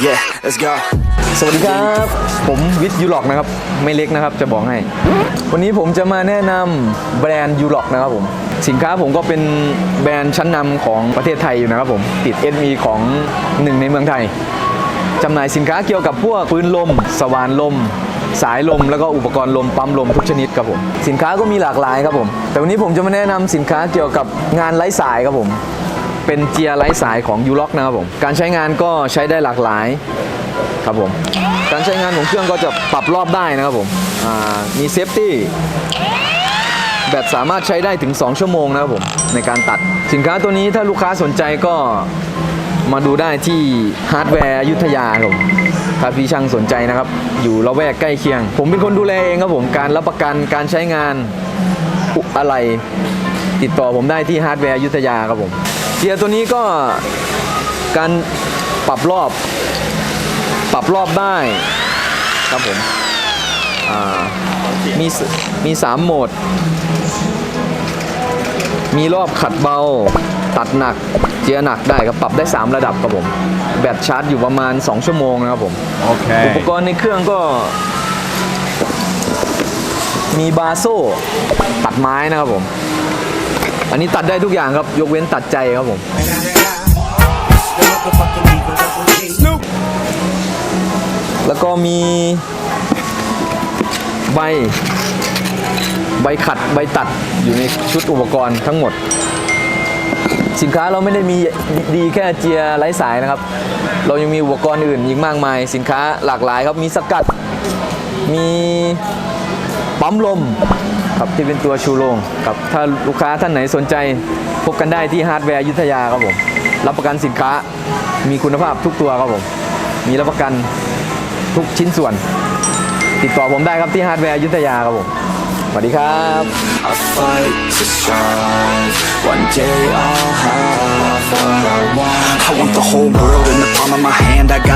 Let's go. สวัสดีครับ ผมวิทย์ยูล็อกนะครับ ไม่เล็กนะครับจะบอกให้ วันนี้ผมจะมาแนะนำแบรนด์ยูล็อกนะครับผม สินค้าผมก็เป็นแบรนด์ชั้นนำของประเทศไทยอยู่นะครับผม ติด SME ของหนึ่งในเมืองไทยจำหน่ายสินค้าเกี่ยวกับพวกปืนลม สว่านลม สายลมแล้วก็อุปกรณ์ลมปั๊มลมทุกชนิดครับผม สินค้าก็มีหลากหลายครับผม แต่วันนี้ผมจะมาแนะนำสินค้าเกี่ยวกับงานไร้สายครับผม เป็นเจียร์ไร้สายของยูล็อกนะครับผม การใช้งานก็ใช้ได้หลากหลายครับผม การใช้งานของเครื่องก็จะปรับรอบได้นะครับผมมีเซฟตี้แบตสามารถใช้ได้ถึง 2 ชั่วโมงนะครับผม ในการตัด สินค้าตัวนี้ถ้าลูกค้าสนใจก็มาดูได้ที่ฮาร์ดแวร์อยุธยาครับถ้าพี่ช่างสนใจนะครับ อยู่ละแวกใกล้เคียง ผมเป็นคนดูแลเองครับผมการรับประกันการใช้งานอะไร ติดต่อผมได้ที่ฮาร์ดแวร์อยุธยาครับผม เกียร์ตัวนี้ก็การปรับรอบ ปรับรอบได้ครับผมอ่ามีสมีสามโหมด มีรอบขัดเบา ตัดหนัก เจียร์หนักได้ครับ ปรับได้ 3 ระดับครับผม แบตชาร์จอยู่ประมาณ 2 ชั่วโมงนะครับผมอุป Okay. กรณ์ในเครื่องก็ มีบาโซ่ตัดไม้นะครับผม อันนี้ตัดได้ทุกอย่างครับ ยกเว้นตัดใจครับผม แล้วก็มี ใบ ใบขัดใบตัดอยู่ในชุดอุปกรณ์ทั้งหมด สินค้าเราไม่ได้มีดีแค่เจียร์ไร้สายนะครับ เรายังมีอุปกรณ์อื่นอีกมากมาย สินค้าหลากหลายครับมีสกัด มีปั๊มลม ครับที่เป็นตัวชูโรงครับถ้าลูกค้าท่านไหนสนใจพบกันได้ที่ฮาร์ดแวร์ยุทธยาครับผมรับประกันสินค้ามีคุณภาพทุกตัวครับผมมีรับประกันทุกชิ้นส่วน ติดต่อผมได้ครับที่ฮาร์ดแวร์ยุทธยาครับผมสวัสดีครับ I fight to strive. One day I'll have what I want. I want the whole world in the palm of my hand. I got